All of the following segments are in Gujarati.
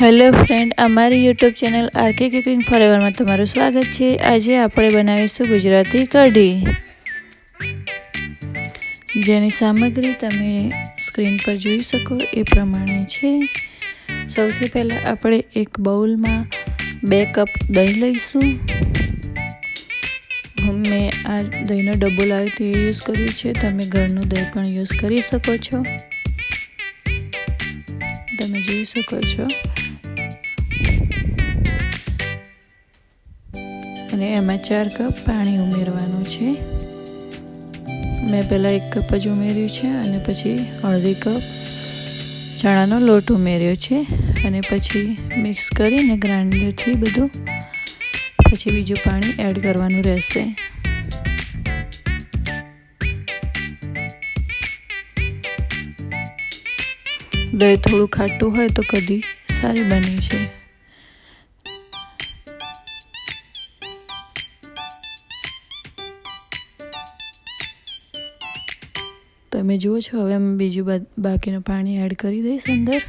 હેલો ફ્રેન્ડ અમારી યુટ્યુબ ચેનલ આરકે કુકિંગ ફોરેવરમાં તમારું સ્વાગત છે. આજે આપણે બનાવીશું ગુજરાતી કઢી. જેની સામગ્રી તમે સ્ક્રીન પર જોઈ શકો, એ પ્રમાણે છે. સૌથી પહેલાં આપણે એક બાઉલમાં બે કપ દહીં લઈશું. મેં આ દહીંનો ડબ્બો લાવ્યો તે યુઝ કર્યું છે. તમે ઘરનું દહીં પણ યુઝ કરી શકો છો. તમે જોઈ શકો છો. અને એમાં ચાર કપ પાણી ઉમેરવાનું છે. મેં પહેલાં એક કપ જ ઉમેર્યું છે અને પછી અડધી કપ ચણાનો લોટ ઉમેર્યો છે અને પછી મિક્સ કરીને ગ્રાઇન્ડરથી બધું પછી બીજું પાણી એડ કરવાનું રહેશે. દહીં થોડું ખાટું હોય તો કદી સારી બની છે. તમે જુઓ છો, હવે અમે બીજું બાકીનું પાણી એડ કરી દઈશ અંદર.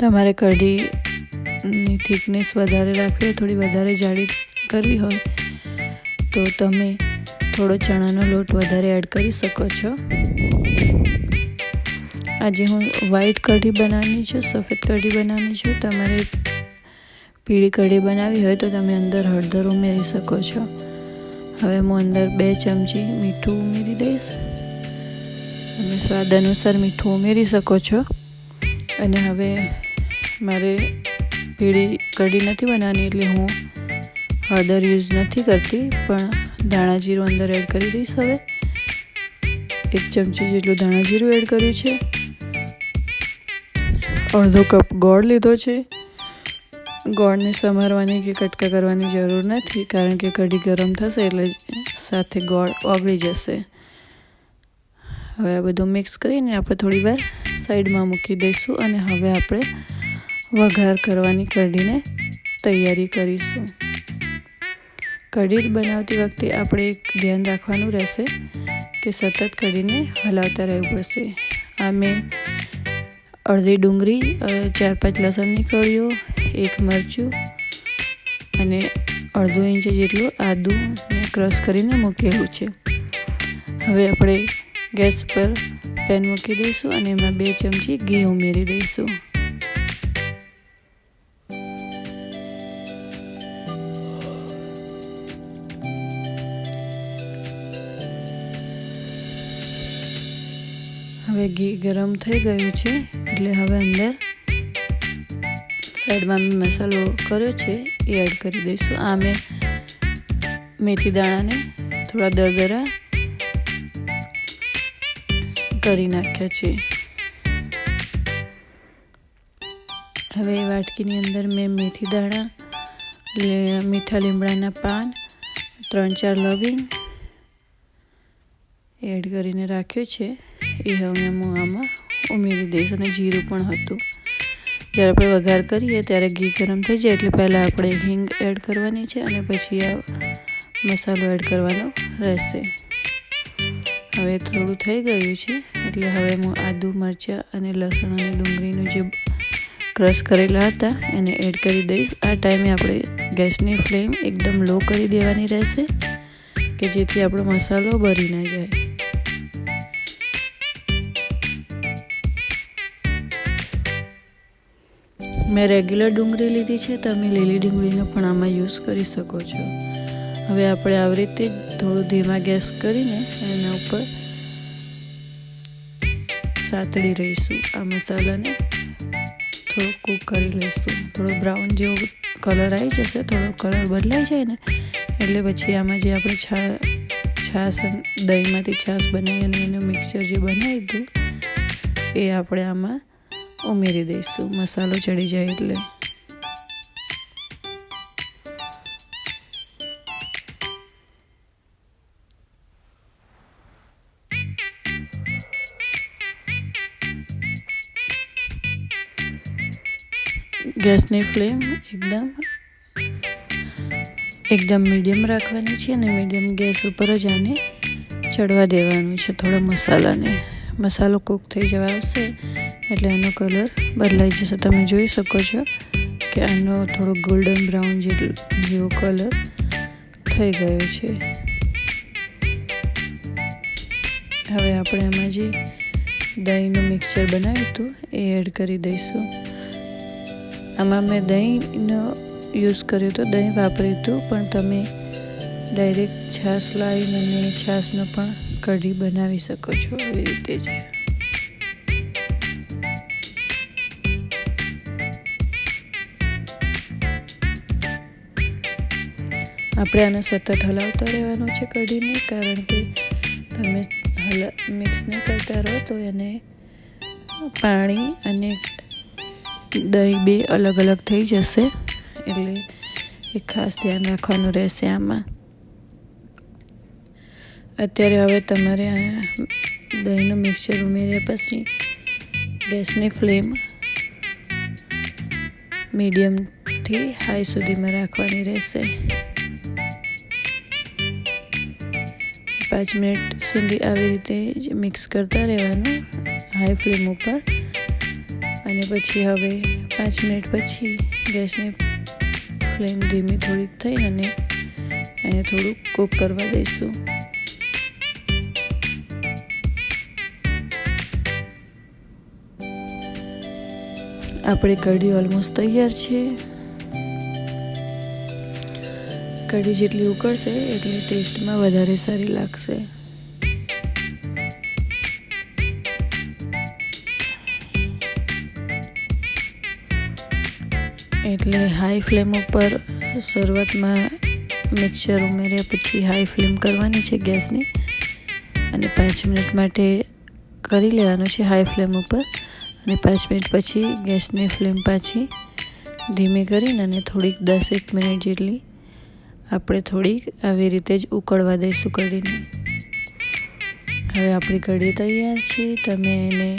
તમારે કઢીની થિકનેસ વધારે રાખવી હોય, થોડી વધારે જાડી કરવી હોય, તો તમે થોડો ચણાનો લોટ વધારે એડ કરી શકો છો. આજે હું વ્હાઈટ કઢી બનાવવાની છું, સફેદ કઢી બનાવવાની છું. તમારે પીળી કઢી બનાવી હોય તો તમે અંદર હળદર ઉમેરી શકો છો. હવે હું અંદર બે ચમચી મીઠું ઉમેરી દઈશ. તમે સ્વાદ અનુસાર મીઠું ઉમેરી શકો છો. અને હવે મારે પીળી કઢી નથી બનાવવાની એટલે હું હળદર યુઝ નથી કરતી, પણ ધાણા જીરું અંદર એડ કરી દઈશ હવે. એક ચમચી જેટલું ધાણા જીરું એડ કર્યું છે. અડધો કપ ગોળ લીધો છે. ગોળને સમારવાની કે કટકા કરવાની જરૂર નથી, કારણ કે કઢી ગરમ થશે એટલે સાથે ગોળ ઓગળી જશે. હવે આ બધું મિક્સ કરીને આપણે થોડી વાર સાઈડમાં મૂકી દઈશું અને હવે આપણે વઘાર કરવાની કઢીને તૈયારી કરીશું. કઢી બનાવતી વખતે આપણે ધ્યાન રાખવાનું રહેશે કે સતત કઢીને હલાવતા રહેવું પડશે. આ મેં અડધી ડુંગળી ચાર પાંચ લસણની કળીઓ, એક મરચું અને અડધો ઇંચ જેટલું આદું ક્રશ કરીને મૂકેલું છે. હવે આપણે ગેસ પર પેન મૂકી દઈશું અને એમાં બે ચમચી ઘી ઉમેરી દઈશું. હવે ઘી ગરમ થઈ ગયું છે, એટલે હવે અંદર સાઈડમાં મેં મસાલો કર્યો છે, એ એડ કરી દઈશું. આ મેં મેથી દાણાને થોડા દરદરા કરી નાખ્યા છે. હવે વાટકીની અંદર મેં મેથી દાણા મીઠા લીમડાના પાન, ત્રણ ચાર લવિંગ એડ કરીને રાખ્યું છે. એ હવે આમાં ઉમેરી દઈશ અને જીરું પણ હતું. જ્યારે આપણે વઘાર કરીએ ત્યારે ઘી ગરમ થઈ જાય એટલે પહેલાં આપણે હિંગ એડ કરવાની છે અને પછી આ મસાલો એડ કરવાનો રહેશે. હવે થોડું થઈ ગયું છે એટલે હવે હું આદુ, મરચાં અને લસણ અને ડુંગળીનું જે ક્રશ કરેલા હતા એને એડ કરી દઈશ. આ ટાઈમે આપણે ગેસની ફ્લેમ એકદમ લો કરી દેવાની રહેશે કે જેથી આપણો મસાલો ભરી ના જાય. મેં રેગ્યુલર ડુંગળી લીધી છે તમે લીલી ડુંગળીનો પણ આમાં યુઝ કરી શકો છો. હવે આપણે આવી રીતે થોડું ધીમા ગેસ કરીને એના ઉપર સાતડી રહીશું. આ મસાલાને થોડો કૂક કરી લઈશું. થોડો બ્રાઉન જેવો કલર આવી જશે, થોડો કલર બદલાઈ જાય ને, એટલે પછી આમાં જે આપણે છા, છાશ દહીંમાંથી છાશ બનાવી અને એનું મિક્સર જે બનાવી હતું, એ આપણે આમાં ઉમેરી દઈશું. મસાલો ચડી જાય એટલે. ગેસની ફ્લેમ એકદમ એકદમ મીડિયમ રાખવાની છે અને મીડિયમ ગેસ ઉપર જ આને ચડવા દેવાનું છે થોડા મસાલાને. મસાલો કૂક થઈ જવા આવશે. એટલે એનો કલર બદલાઈ જશે. તમે જોઈ શકો છો કે આનો થોડો ગોલ્ડન બ્રાઉન જેવો કલર થઈ ગયો છે. હવે આપણે આમાં જે દહીંનું મિક્સર બનાવ્યું હતું, એ એડ કરી દઈશું. આમાં મેં દહીંનો યુઝ કર્યો હતો દહીં વાપર્યું હતું, પણ તમે ડાયરેક્ટ છાશ લાવીને છાશનો પણ કઢી બનાવી શકો છો એવી રીતે જ. આપણે આને સતત હલાવતા રહેવાનું છે કઢીને, કારણ કે તમે હલ મિક્સ નહીં કરતા રહો તો એને પાણી અને દહીં બે અલગ અલગ થઈ જશે. એટલે એ ખાસ ધ્યાન રાખવાનું રહેશે આમાં. અત્યારે હવે તમારે આ દહીંનું મિક્સર ઉમેર્યા પછી ગેસની ફ્લેમ મીડિયમથી હાઈ સુધીમાં રાખવાની રહેશે. પાંચ મિનિટ સુધી આવી રીતે મિક્સ કરતા રહેવાનું હાઈ ફ્લેમ ઉપર. અને પછી હવે પાંચ મિનિટ પછી ગેસની ફ્લેમ ધીમી થોડી થઈ અને એને થોડું કૂક કરવા દઈશું. આપણી કઢી ઓલમોસ્ટ તૈયાર છે. કઢી જેટલી ઉકળશે, એટલી ટેસ્ટમાં વધારે સારી લાગશે. એટલે હાઈ ફ્લેમ ઉપર શરૂઆતમાં મિક્સર ઉમેર્યા પછી હાઈ ફ્લેમ કરવાની છે ગેસની. અને પાંચ મિનિટ માટે કરી લેવાનું છે હાઈ ફ્લેમ ઉપર. અને પાંચ મિનિટ પછી ગેસની ફ્લેમ પાછી ધીમી કરીને અને થોડીક દસ એક મિનિટ જેટલી આપણે થોડીક આવી રીતે જ ઉકળવા દઈશું કઢીને. હવે આપણી કઢી તૈયાર છે. તમે એને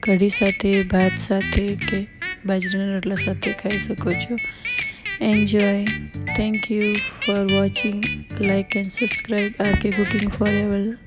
કઢી સાથે, ભાત સાથે કે બાજરાના રોટલા સાથે ખાઈ શકો છો. Enjoy thank you for watching like and subscribe R K cooking forever